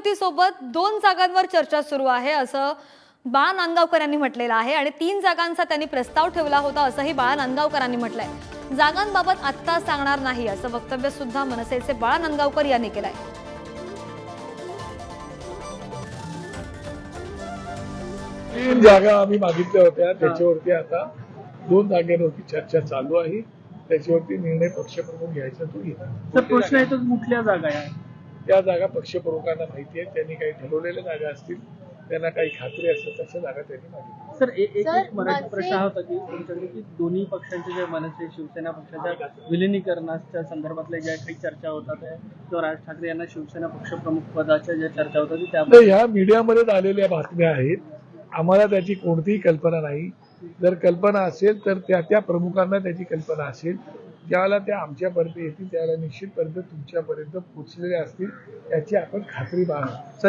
महायुतीसोबत दोन जागांवर चर्चा सुरू आहे असं बाळा नांदगावकर यांनी म्हटलेलं आहे. आणि तीन जागांचा त्यांनी प्रस्ताव ठेवला होता असंही बाळा नांदगावकरांनी म्हटलंय. जागांबाबत आत्ता सांगणार नाही असं वक्तव्य सुद्धा मनसेचे बाळा नांदगावकर यांनी केलंय. तीन जागा आम्ही मागितल्या होत्या त्याच्यावरती आता दोन जागांवरती चर्चा चालू आहे. त्याच्यावरती निर्णय पक्षप्रमुख घ्यायचा तो घेणार सर प्रश्न येतो कुठल्या जागा आहे? त्या जागा पक्षप्रमुखांना माहिती आहे. त्यांनी काही ठरवलेल्या जागा असतील त्यांना काही खात्री असेल तशा जागा त्यांनी मागितल्या. सर एक सर, एक मराठी प्रश्न हा होता की तुमच्याकडे की दोन्ही पक्षांचे जे मनसे शिवसेना पक्षाच्या विलिनीकरणाच्या संदर्भातल्या ज्या काही चर्चा होतात किंवा राज ठाकरे यांना शिवसेना पक्षप्रमुख पदाच्या ज्या चर्चा होतात त्यामध्ये ह्या मीडियामध्ये आलेल्या बातम्या आहेत. आम्हाला त्याची कोणतीही कल्पना नाही. जर कल्पना असेल तर त्या त्या प्रमुखांना त्याची कल्पना असेल. ज्यावेळेला त्या आमच्यापर्यंत येतील त्यावेळेला निश्चितपर्यंत तुमच्यापर्यंत पोचलेल्या असतील याची आपण खात्री बाळगू